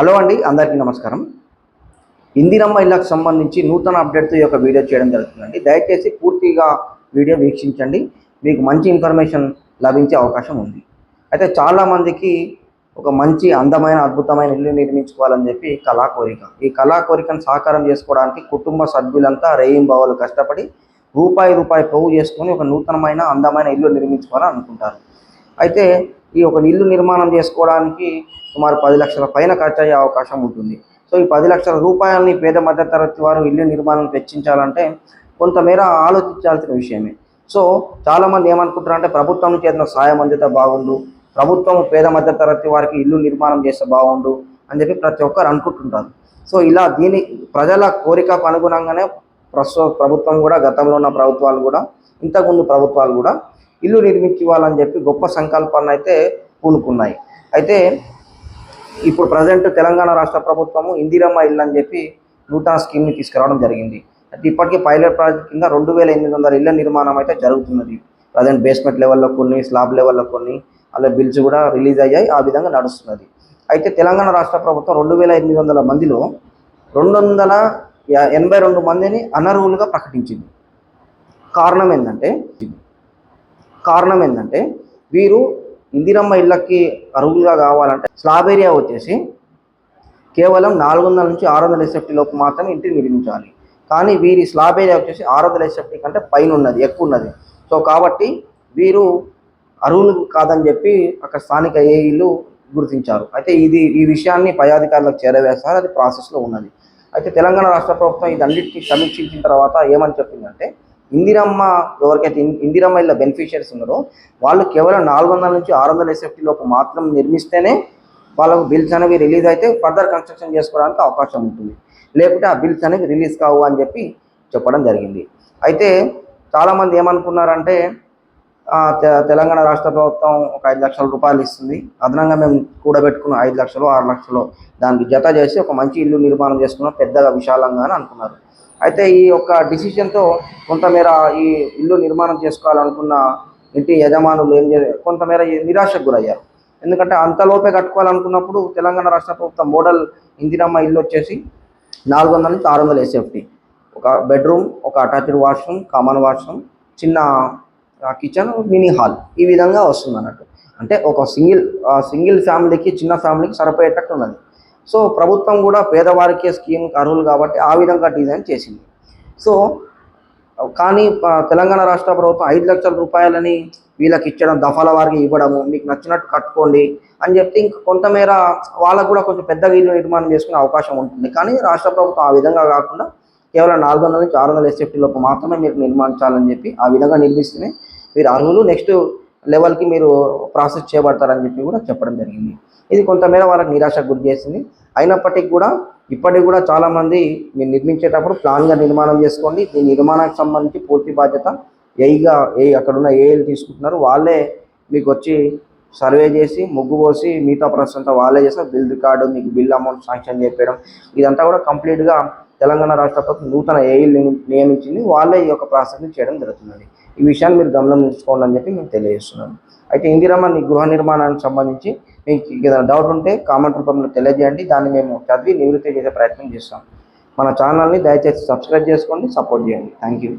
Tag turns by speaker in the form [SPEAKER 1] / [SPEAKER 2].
[SPEAKER 1] Hello అండి అందరికీ నమస్కారం. ఇందిరమ్మ ఇళ్ళకు సంబంధించి నూతన అప్డేట్తో ఈ యొక్క వీడియో చేయడం జరుగుతుందండి. దయచేసి పూర్తిగా వీడియో వీక్షించండి. మీకు మంచి ఇన్ఫర్మేషన్ లభించే అవకాశం ఉంది. అయితే చాలామందికి ఒక మంచి అందమైన అద్భుతమైన ఇల్లు నిర్మించుకోవాలని చెప్పి కళా కోరిక ఈ కళా కోరికను సాకారం చేసుకోవడానికి కుటుంబ సభ్యులంతా రేయింబావులు కష్టపడి రూపాయి రూపాయి పోగు చేసుకొని ఒక నూతనమైన అందమైన ఇల్లు నిర్మించుకోవాలని అనుకుంటారు అయితే ఈ ఒక ఇల్లు నిర్మాణం చేసుకోవడానికి సుమారు పది లక్షల పైన ఖర్చు అయ్యే అవకాశం ఉంటుంది. సో ఈ పది లక్షల రూపాయలని పేద మధ్యతరగతి వారు ఇల్లు నిర్మాణం తెచ్చించాలంటే కొంతమేర ఆలోచించాల్సిన విషయమే. సో చాలామంది ఏమనుకుంటారు అంటే ప్రభుత్వం నుంచి ఏదైనా సాయం అందితే బాగుండు ప్రభుత్వం పేద మధ్యతరగతి వారికి ఇల్లు నిర్మాణం చేస్తే బాగుండు అని చెప్పి ప్రతి ఒక్కరు అనుకుంటుంటారు. సో ఇలా దీని ప్రజల కోరికకు అనుగుణంగానే ప్రస్తుత ప్రభుత్వం కూడా గతంలో ఉన్న ప్రభుత్వాలు కూడా ఇంతకుముందు ప్రభుత్వాలు కూడా ఇల్లు నిర్మించి ఇవ్వాలని చెప్పి గొప్ప సంకల్పాన్ని అయితే పూనుకున్నాయి. అయితే ఇప్పుడు ప్రజెంట్ తెలంగాణ రాష్ట్ర ప్రభుత్వము ఇందిరమ్మ ఇల్లు అని చెప్పి నూతన స్కీమ్ని తీసుకురావడం జరిగింది. అయితే ఇప్పటికీ పైలట్ ప్రాజెక్ట్ కింద రెండు వేల ఎనిమిది వందల ఇళ్ళ నిర్మాణం అయితే జరుగుతున్నది. ప్రజెంట్ బేస్మెంట్ లెవెల్లో కొన్ని స్లాబ్ లెవెల్లో కొన్ని అలా బిల్స్ కూడా రిలీజ్ అయ్యాయి ఆ విధంగా నడుస్తున్నది. అయితే తెలంగాణ రాష్ట్ర ప్రభుత్వం రెండు వేల ఎనిమిది వందల మందిలో రెండు వందల ఎనభై రెండు మందిని అనర్హులుగా ప్రకటించింది. కారణం ఏంటంటే కారణం ఏంటంటే వీరు ఇందిరమ్మ ఇళ్ళకి అర్హులుగా కావాలంటే స్లాబ్ ఏరియా వచ్చేసి కేవలం నాలుగు వందల నుంచి ఆరు వందల ఎస్ఎఫ్టీ లోపు మాత్రమే ఇంటిని నిర్మించాలి. కానీ వీరి స్లాబ్ ఏరియా వచ్చేసి ఆరు వందల ఎస్ఎఫ్టీ కంటే పైన ఉన్నది ఎక్కువ ఉన్నది సో కాబట్టి వీరు అరువులు కాదని చెప్పి అక్కడ స్థానిక ఏఈలు గుర్తించారు. అయితే ఇది ఈ విషయాన్ని పై అధికారులకు చేరవేస్తారు అది ప్రాసెస్లో ఉన్నది. అయితే తెలంగాణ రాష్ట్ర ప్రభుత్వం ఇది అన్నిటికీ సమీక్షించిన తర్వాత ఏమని చెప్పిందంటే ఇందిరమ్మ ఎవరికైతే ఇందిరమ్మ ఇళ్ళ బెనిఫిషియరీస్ ఉన్నారో వాళ్ళు కేవలం నాలుగు వందల నుంచి ఆరు వందల ఎస్ఎఫ్టీ లోపు మాత్రం నిర్మిస్తేనే వాళ్ళకు బిల్స్ అనేవి రిలీజ్ అయితే ఫర్దర్ కన్స్ట్రక్షన్ చేసుకోవడానికి అవకాశం ఉంటుంది. లేకుంటే ఆ బిల్స్ అనేవి రిలీజ్ కావు అని చెప్పి చెప్పడం జరిగింది. అయితే చాలామంది ఏమనుకున్నారంటే తె- తెలంగాణ రాష్ట్ర ప్రభుత్వం ఒక ఐదు లక్షల రూపాయలు ఇస్తుంది. అదనంగా మేము కూడబెట్టుకున్న ఐదు లక్షలు ఆరు లక్షలు దానికి జత చేసి ఒక మంచి ఇల్లు నిర్మాణం చేసుకున్నాం పెద్దగా విశాలంగా అని అనుకున్నారు. అయితే ఈ యొక్క డిసిషన్తో కొంతమేర ఈ ఇల్లు నిర్మాణం చేసుకోవాలనుకున్న ఇంటి యజమానులు ఏం చే కొంతమేర నిరాశకు గురయ్యారు. ఎందుకంటే అంతలోపే కట్టుకోవాలనుకున్నప్పుడు తెలంగాణ రాష్ట్ర ప్రభుత్వం మోడల్ ఇందిరమ్మ ఇల్లు వచ్చేసి నాలుగు వందల నుంచి ఆరు వందల ఎస్ఎఫ్టీ ఒక బెడ్రూమ్ ఒక అటాచ్డ్ వాష్రూమ్ కామన్ వాష్రూమ్ చిన్న కిచెన్ మినీ హాల్. ఈ విధంగా వస్తుంది అన్నట్టు అంటే ఒక సింగిల్ సింగిల్ ఫ్యామిలీకి చిన్న ఫ్యామిలీకి సరిపోయేటట్టు ఉన్నది. సో ప్రభుత్వం కూడా పేదవారికే స్కీమ్ అర్హులు కాబట్టి ఆ విధంగా డిజైన్ చేసింది. సో కానీ తెలంగాణ రాష్ట్ర ప్రభుత్వం ఐదు లక్షల రూపాయలని వీళ్ళకి ఇచ్చడం దఫాల వారికి ఇవ్వడము మీకు నచ్చినట్టు కట్టుకోండి అని చెప్తే ఇంక కొంతమేర వాళ్ళకు కూడా కొంచెం పెద్ద వీళ్ళు నిర్మాణం చేసుకునే అవకాశం ఉంటుంది. కానీ రాష్ట్ర ప్రభుత్వం ఆ విధంగా కాకుండా కేవలం నాలుగు వందల నుంచి ఆరు వందల ఎస్ఎఫ్టీ లోపు మాత్రమే మీరు నిర్మించాలని చెప్పి ఆ విధంగా నిర్మిస్తేనే మీరు అర్హులు నెక్స్ట్ లెవెల్కి మీరు ప్రాసెస్ చేయబడతారని చెప్పి కూడా చెప్పడం జరిగింది. ఇది కొంతమేర వాళ్ళకి నిరాశకు గురి చేసింది. అయినప్పటికీ కూడా ఇప్పటికి కూడా చాలామంది మీరు నిర్మించేటప్పుడు ప్లాన్గా నిర్మాణం చేసుకోండి. దీని నిర్మాణానికి సంబంధించి పూర్తి బాధ్యత ఏఈగా ఏ అక్కడ ఉన్న తీసుకుంటున్నారు. వాళ్ళే మీకు వచ్చి సర్వే చేసి ముగ్గు పోసి మిగతా ప్రాసెస్ అంతా వాళ్ళే చేస్తారు. బిల్ రికార్డు మీకు బిల్ అమౌంట్ శాంక్షన్ చేయడం ఇదంతా కూడా కంప్లీట్గా తెలంగాణ రాష్ట్ర ప్రభుత్వం నూతన ఏఐలు నియమించింది. వాళ్ళే ఈ యొక్క ప్రాసెస్ని చేయడం జరుగుతున్నది ఈ విషయాన్ని మీరు గమనం తీసుకోండి అని చెప్పి మేము తెలియజేస్తున్నాను. అయితే ఇందిరమ్మ గృహ నిర్మాణానికి సంబంధించి మీకు ఏదైనా డౌట్ ఉంటే కామెంట్ రూపంలో తెలియజేయండి. దాన్ని మేము చదివి నివృత్తి చేసే ప్రయత్నం చేస్తాం. మన ఛానల్ని దయచేసి సబ్స్క్రైబ్ చేసుకోండి సపోర్ట్ చేయండి. Thank you